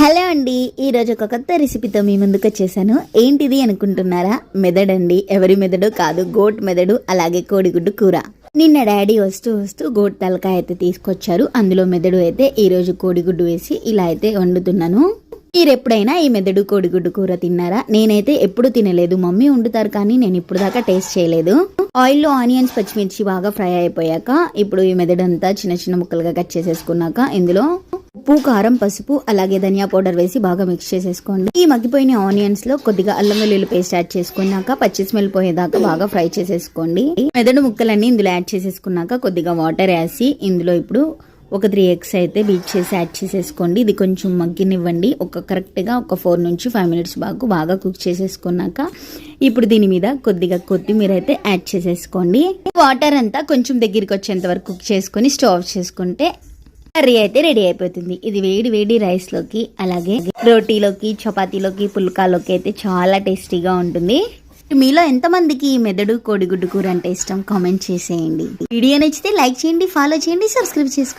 Hello అండి ఈరోజు ఒక కొత్త రెసిపీతో మీ ముందుకు వచ్చేసాను. ఏంటిది అనుకుంటున్నారా? మెదడండి. ఎవరి మెదడు కాదు గోట్ మెదడు అలాగే కోడిగుడ్డు కూర. నిన్న డాడీ వస్తూ వస్తూ గోట్ తలకాయ అయితే తీసుకొచ్చారు. అందులో మెదడు అయితే ఈరోజు కోడిగుడ్డు వేసి ఇలా అయితే వండుతున్నాను. మీరు ఎప్పుడైనా ఈ మెదడు కోడిగుడ్డు కూర తిన్నారా? నేనైతే ఎప్పుడు తినలేదు. మమ్మీ వండుతారు కానీ నేను ఇప్పుడు దాకా టేస్ట్ చేయలేదు. ఆయిల్లో ఆనియన్స్ పచ్చిమిర్చి బాగా ఫ్రై అయిపోయాక ఇప్పుడు ఈ మెదడు అంతా చిన్న చిన్న ముక్కలుగా కట్ చేసేసుకున్నాక ఇందులో ఉప్పు కారం పసుపు అలాగే ధనియా పౌడర్ వేసి బాగా మిక్స్ చేసేసుకోండి. ఈ మగ్గిపోయిన ఆనియన్స్లో కొద్దిగా అల్లం వెల్లుల్లి పేస్ట్ యాడ్ చేసుకున్నాక పచ్చి స్మెల్ పోయేదాకా బాగా ఫ్రై చేసేసుకోండి. మెదడు ముక్కలన్నీ ఇందులో యాడ్ చేసేసుకున్నాక కొద్దిగా వాటర్ వేసి ఇందులో ఇప్పుడు ఒక త్రీ ఎగ్స్ అయితే బీట్ చేసి యాడ్ చేసేసుకోండి. ఇది కొంచెం మగ్గినివ్వండి. ఒక కరెక్ట్గా ఒక ఫోర్ నుంచి ఫైవ్ మినిట్స్ బాగు బాగా కుక్ చేసేసుకున్నాక ఇప్పుడు దీని మీద కొద్దిగా కొత్తిమీర అయితే యాడ్ చేసేసుకోండి. వాటర్ అంతా కొంచెం దగ్గరికి వచ్చేంత వరకు కుక్ చేసుకొని స్టవ్ ఆఫ్ చేసుకుంటే కర్రీ అయితే రెడీ అయిపోతుంది. ఇది వేడి వేడి రైస్లోకి అలాగే రోటీలోకి చపాతీలోకి పుల్కాలోకి అయితే చాలా టేస్టీగా ఉంటుంది. మీలో ఎంతమందికి మందికి మెదడు కోడిగుడ్డు కూర అంటే ఇష్టం? కామెంట్ చేసేయండి. వీడియో నచ్చితే లైక్ చేయండి ఫాలో చేయండి సబ్స్క్రైబ్ చేసుకోండి.